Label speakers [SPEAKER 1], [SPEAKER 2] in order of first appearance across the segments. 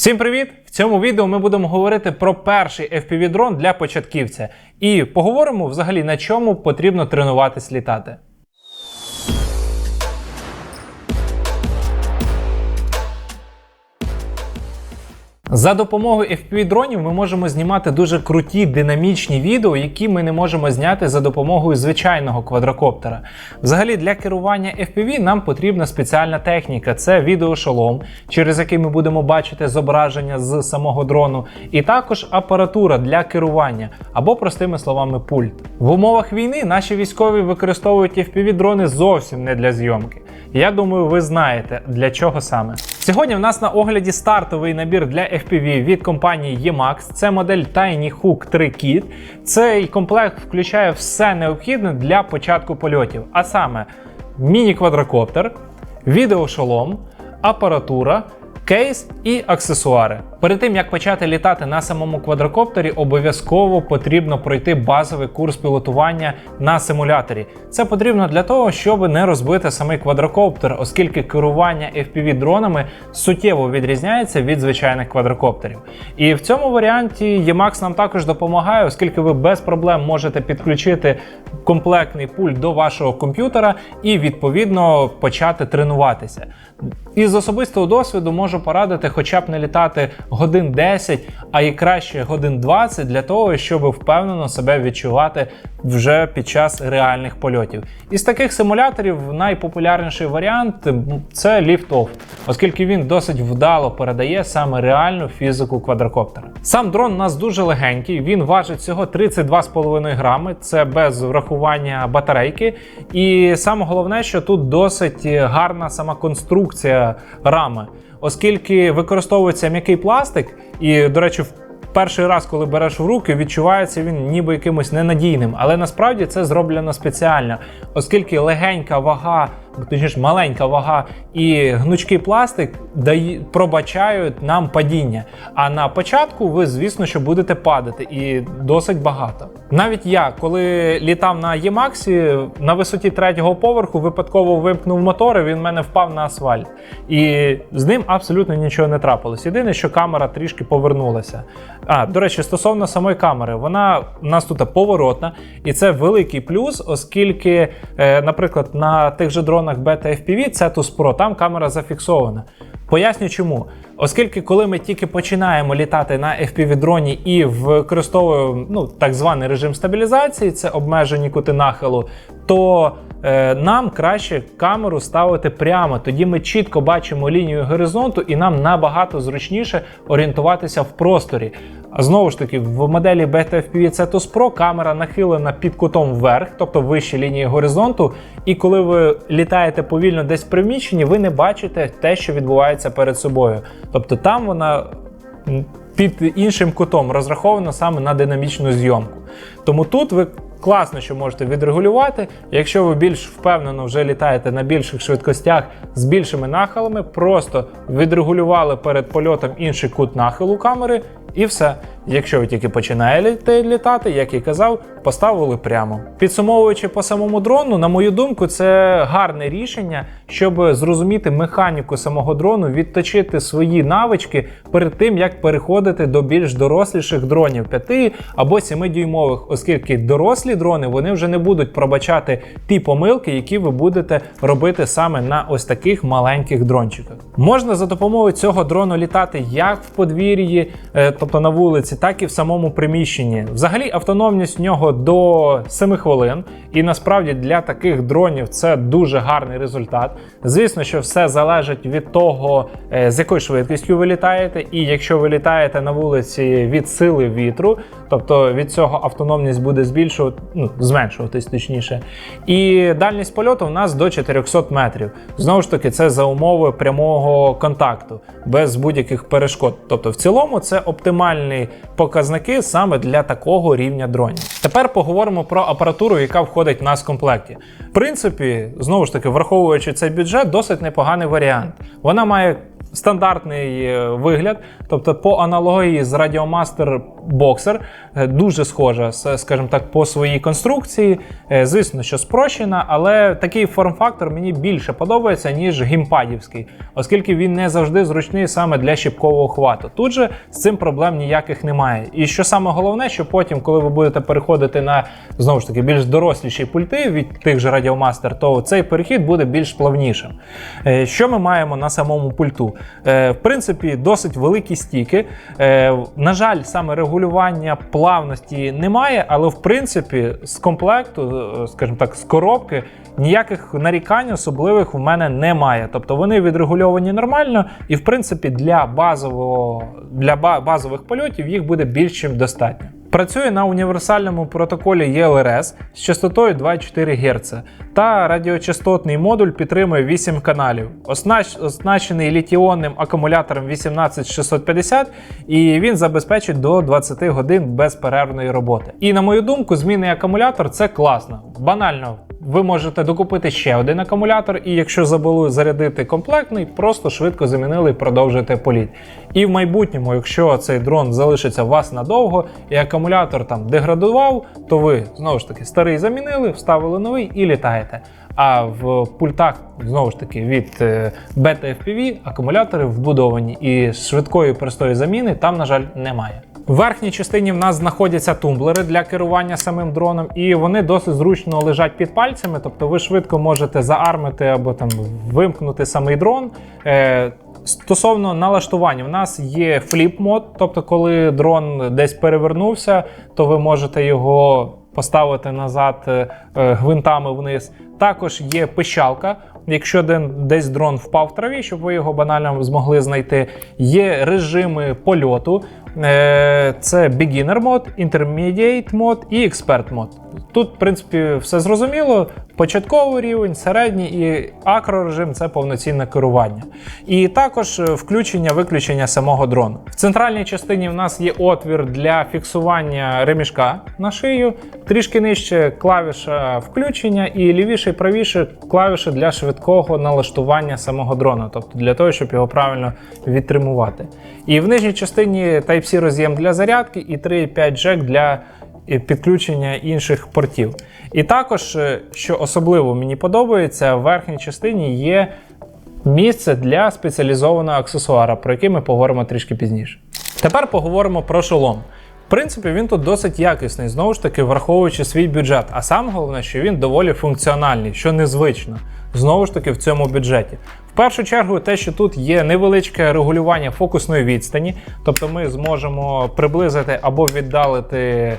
[SPEAKER 1] Всім привіт! В цьому відео ми будемо говорити про перший FPV-дрон для початківця і поговоримо взагалі на чому потрібно тренуватись літати. За допомогою FPV-дронів ми можемо знімати дуже круті динамічні відео, які ми не можемо зняти за допомогою звичайного квадрокоптера. Взагалі для керування FPV нам потрібна спеціальна техніка. Це відеошолом, через який ми будемо бачити зображення з самого дрону, і також апаратура для керування або, простими словами, пульт. В умовах війни наші військові використовують FPV-дрони зовсім не для зйомки. Я думаю, ви знаєте для чого саме. Сьогодні в нас на огляді стартовий набір для FPV від компанії Emax. Це модель Tiny Hook 3 Kit. Цей комплект включає все необхідне для початку польотів, а саме міні-квадрокоптер, відеошолом, апаратура. Кейс і аксесуари. Перед тим як почати літати на самому квадрокоптері, обов'язково потрібно пройти базовий курс пілотування на симуляторі. Це потрібно для того, щоб не розбити самий квадрокоптер, оскільки керування FPV дронами суттєво відрізняється від звичайних квадрокоптерів. І в цьому варіанті Emax нам також допомагає, оскільки ви без проблем можете підключити комплектний пульт до вашого комп'ютера і відповідно почати тренуватися. Із особистого досвіду можу порадити, хоча б не літати годин 10, а і краще годин 20 для того, щоб впевнено себе відчувати вже під час реальних польотів. Із таких симуляторів найпопулярніший варіант це Lift-Off, оскільки він досить вдало передає саме реальну фізику квадрокоптера. Сам дрон у нас дуже легенький, він важить всього 32,5 грами, це без врахування батарейки. І саме головне, що тут досить гарна сама конструкція рами, оскільки використовується м'який пластик, і, до речі, Перший раз, коли береш в руки, відчувається він ніби якимось ненадійним, але насправді це зроблено спеціально, оскільки легенька вага, точніше маленька вага і гнучкий пластик дає, пробачають нам падіння. А на початку ви, звісно, що будете падати і досить багато. Навіть я, коли літав на Ємаксі, на висоті третього поверху випадково вимкнув мотор, і він в мене впав на асфальт. І з ним абсолютно нічого не трапилось. Єдине, що камера трішки повернулася. А, до речі, стосовно самої камери, вона у нас тут поворотна, і це великий плюс, оскільки, е, наприклад, на тих же дронах Beta FPV, Cetus Pro, там камера зафіксована. Поясню чому. Оскільки, коли ми тільки починаємо літати на FPV-дроні і використовуємо ну, так званий режим стабілізації, це обмежені кути нахилу, то е, нам краще камеру ставити прямо. Тоді ми чітко бачимо лінію горизонту, і нам набагато зручніше орієнтуватися в просторі. Знову ж таки, в моделі Beta FPV Cetus Pro камера нахилена під кутом вверх, тобто вище лінії горизонту. І коли ви літаєте повільно десь в приміщенні, ви не бачите те, що відбувається перед собою. Тобто там вона під іншим кутом розрахована саме на динамічну зйомку. Тому тут ви класно, що можете відрегулювати. Якщо ви більш впевнено вже літаєте на більших швидкостях з більшими нахилами, просто відрегулювали перед польотом інший кут нахилу камери, і все. Якщо ви тільки починаєте літати, як і казав, поставили прямо. Підсумовуючи по самому дрону, на мою думку, це гарне рішення, щоб зрозуміти механіку самого дрону, відточити свої навички перед тим, як переходити до більш доросліших дронів 5 або 7 дюймових, оскільки дорослі дрони вони вже не будуть пробачати ті помилки, які ви будете робити саме на ось таких маленьких дрончиках. Можна за допомогою цього дрону літати як в подвір'ї, е, тобто на вулиці, так і в самому приміщенні. Взагалі, автономність в нього до 7 хвилин, і насправді для таких дронів це дуже гарний результат. Звісно, що все залежить від того, е, з якою швидкістю ви літаєте, і якщо ви літаєте на вулиці від сили вітру, тобто від цього автономність буде збільшувати, ну, зменшуватись точніше. І дальність польоту у нас до 400 метрів. Знову ж таки, це за умови прямого контакту, без будь-яких перешкод. Тобто, в цілому, це оптимальні показники саме для такого рівня дронів. Тепер поговоримо про апаратуру, яка входить в нас в комплекті. В принципі, знову ж таки, враховуючи цей бюджет, досить непоганий варіант. Вона має стандартний е, вигляд, тобто по аналогії з е, дуже схожа, скажімо так, по своїй конструкції. Е, Звісно, що спрощена, але такий форм-фактор мені більше подобається, ніж гімпадівський, оскільки він не завжди зручний саме для щіпкового хвату. Тут же з цим проблем ніяких немає. І що саме головне, що потім, коли ви будете переходити на знову ж таки більш доросліші пульти від тих же Radiomaster, то цей перехід буде більш плавнішим. Е, Що ми маємо на самому пульту? Е, В принципі, досить великі стіки. Е, На жаль, саме регулювання плавності немає, але в принципі з комплекту, е, скажімо так, з коробки. Ніяких нарікань особливих в мене немає. Тобто вони відрегульовані нормально, і в принципі для базового для базових польотів їх буде більш чим достатньо. Працює на універсальному протоколі ELRS з частотою 2,4 Гц та радіочастотний модуль підтримує 8 каналів, Оснач- оснащений літіонним акумулятором 18650 і він забезпечить до 20 годин безперервної роботи. І на мою думку, змінний акумулятор це класно. Банально, ви можете докупити ще один акумулятор, і якщо забули зарядити комплектний, просто швидко замінили і продовжуєте політ. І в майбутньому, якщо цей дрон залишиться у вас надовго і акумулятор там деградував, то ви знову ж таки старий замінили, вставили новий і літаєте. А в пультах знову ж таки від е, Beta FPV акумулятори вбудовані і швидкої простої заміни там, на жаль, немає. В верхній частині в нас знаходяться тумблери для керування самим дроном, і вони досить зручно лежать під пальцями, тобто ви швидко можете заармити або там вимкнути самий дрон. Стосовно налаштування, в нас є фліп мод, тобто, коли дрон десь перевернувся, то ви можете його поставити назад е, е, гвинтами вниз. Також є пищалка. Якщо десь дрон впав в траві, щоб ви його банально змогли знайти. Є режими польоту. Е, Це beginner мод, intermediate мод і expert мод. Тут, в принципі, все зрозуміло. Початковий рівень, середній і акрорежим це повноцінне керування. І також е, включення-виключення самого дрону. В центральній частині в нас є отвір для фіксування ремішка на шию, трішки нижче клавіша включення, і лівіше і правіше клавіші для швидкого налаштування самого дрона, тобто для того, щоб його правильно відтримувати. І в нижній частині Type-C роз'єм для зарядки і 3,5 джек для підключення інших портів. І також, е, що особливо мені подобається, в верхній частині є місце для спеціалізованого аксесуара, про який ми поговоримо трішки пізніше. Тепер поговоримо про шолом. Принципі, він тут досить якісний, знову ж таки, враховуючи свій бюджет. А саме головне, що він доволі функціональний, що незвично. Знову ж таки, в цьому бюджеті. В першу чергу, те, що тут є невеличке регулювання фокусної відстані, тобто ми зможемо приблизити або віддалити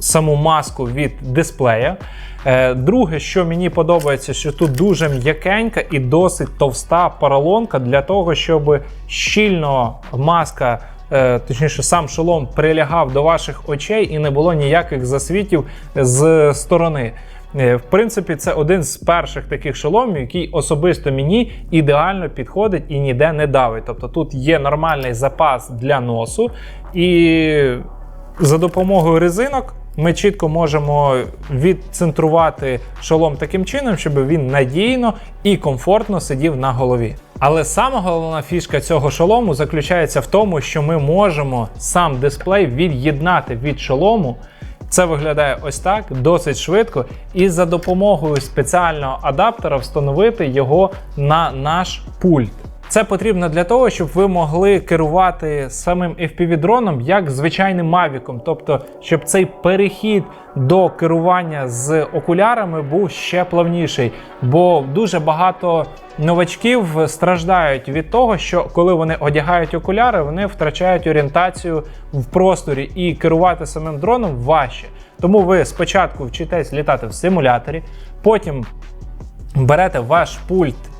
[SPEAKER 1] саму маску від дисплея. Е, Друге, що мені подобається, що тут дуже м'якенька і досить товста поролонка для того, щоб щільно маска, точніше, сам шолом прилягав до ваших очей і не було ніяких засвітів з сторони. Е, В принципі, це один з перших таких шоломів, який особисто мені ідеально підходить і ніде не давить. Тобто тут є нормальний запас для носу, і за допомогою резинок ми чітко можемо відцентрувати шолом таким чином, щоб він надійно і комфортно сидів на голові. Але сама головна фішка цього шолому заключається в тому, що ми можемо сам дисплей від'єднати від шолому. Це виглядає ось так досить швидко, і за допомогою спеціального адаптера встановити його на наш пульт. Це потрібно для того, щоб ви могли керувати самим FPV-дроном як звичайним мавіком, тобто, щоб цей перехід до керування з окулярами був ще плавніший. Бо дуже багато новачків страждають від того, що коли вони одягають окуляри, вони втрачають орієнтацію в просторі і керувати самим дроном важче. Тому ви спочатку вчитесь літати в симуляторі, потім берете ваш пульт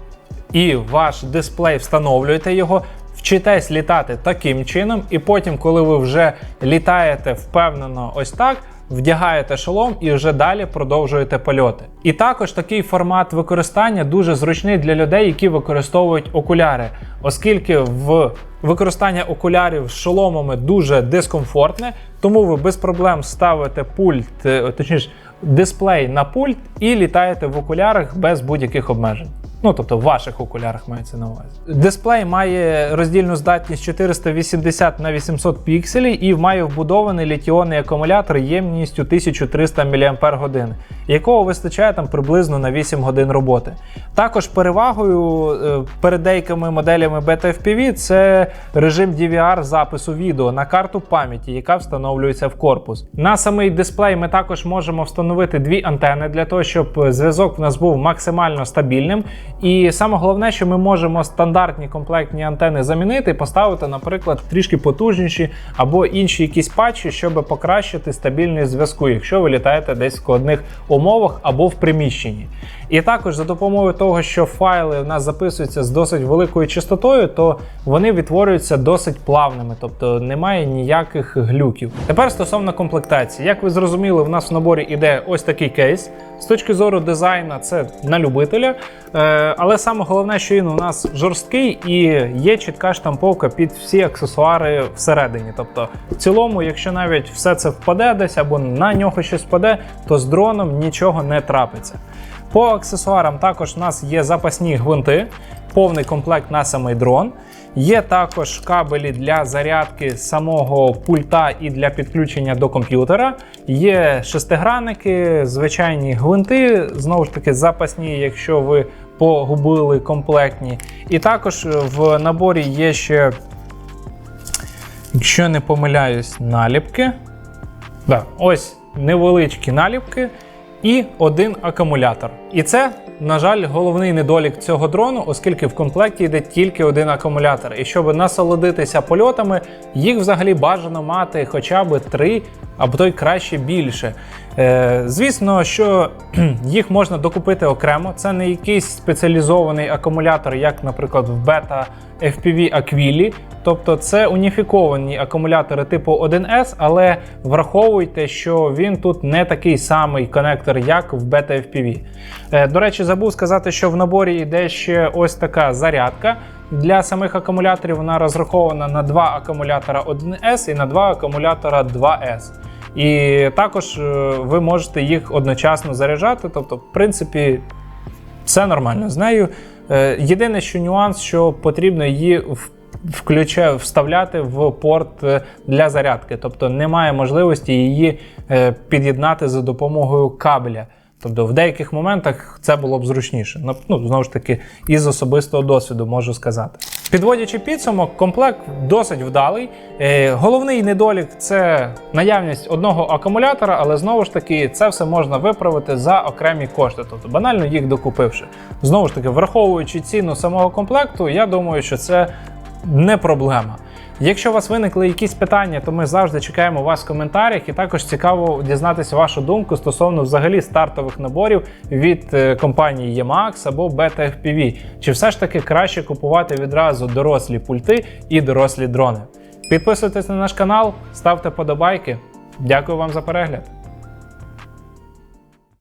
[SPEAKER 1] і ваш дисплей встановлюєте його, вчитесь літати таким чином, і потім, коли ви вже літаєте впевнено ось так. Вдягаєте шолом і вже далі продовжуєте польоти. І також такий формат використання дуже зручний для людей, які використовують окуляри, оскільки в використання окулярів з шоломами дуже дискомфортне, тому ви без проблем ставите пульт, е, точніше, дисплей на пульт і літаєте в окулярах без будь-яких обмежень. Ну, тобто в ваших окулярах мається на увазі. Дисплей має роздільну здатність 480 на 800 пікселів і має вбудований літіонний акумулятор ємністю 1300 мАч, якого вистачає там приблизно на 8 годин роботи. Також перевагою е, перед деякими моделями Beta FPV це режим DVR запису відео на карту пам'яті, яка встановлюється в корпус. На самий дисплей ми також можемо встановити дві антени для того, щоб зв'язок в нас був максимально стабільним. І саме головне, що ми можемо стандартні комплектні антени замінити поставити, наприклад, трішки потужніші або інші якісь патчі, щоб покращити стабільність зв'язку, якщо ви літаєте десь в складних умовах або в приміщенні. І також за допомогою того, що файли в нас записуються з досить великою частотою, то вони відтворюються досить плавними, тобто немає ніяких глюків. Тепер стосовно комплектації, як ви зрозуміли, в нас в наборі іде ось такий кейс. З точки зору дизайну, це на любителя. Е, але саме головне, що він у нас жорсткий і є чітка штамповка під всі аксесуари всередині. Тобто, в цілому, якщо навіть все це впаде десь або на нього щось впаде, то з дроном нічого не трапиться. По аксесуарам також у нас є запасні гвинти, повний комплект на самий дрон. Є також кабелі для зарядки самого пульта і для підключення до комп'ютера. Є шестигранники, звичайні гвинти, знову ж таки, запасні, якщо ви погубили комплектні. І також в наборі є ще, якщо не помиляюсь, наліпки. Да, ось невеличкі наліпки і один акумулятор. І це, на жаль, головний недолік цього дрону, оскільки в комплекті йде тільки один акумулятор. І щоб насолодитися польотами, їх взагалі бажано мати хоча б три, або то й краще більше. Е, звісно, що їх можна докупити окремо. Це не якийсь спеціалізований акумулятор, як, наприклад, в бета FPV Aquili. Тобто це уніфіковані акумулятори типу 1S, але враховуйте, що він тут не такий самий конектор, як в Beta FPV. Е, До речі, забув сказати, що в наборі йде ще ось така зарядка. Для самих акумуляторів вона розрахована на два акумулятора 1S і на два акумулятора 2S. І також е, ви можете їх одночасно заряджати. Тобто, в принципі, все нормально з нею. Е, Єдине, що нюанс, що потрібно її включе, вставляти в порт е, для зарядки. Тобто немає можливості її під'єднати за допомогою кабеля. Тобто в деяких моментах це було б зручніше. Ну, знову ж таки, із особистого досвіду можу сказати. Підводячи підсумок, комплект досить вдалий. Е, головний недолік це наявність одного акумулятора, але знову ж таки це все можна виправити за окремі кошти, тобто банально їх докупивши. Знову ж таки, враховуючи ціну самого комплекту, я думаю, що це не проблема. Якщо у вас виникли якісь питання, то ми завжди чекаємо вас в коментарях, і також цікаво дізнатися вашу думку стосовно взагалі стартових наборів від е, компанії Emax або Beta FPV. Чи все ж таки краще купувати відразу дорослі пульти і дорослі дрони? Підписуйтесь на наш канал, ставте подобайки. Дякую вам за перегляд.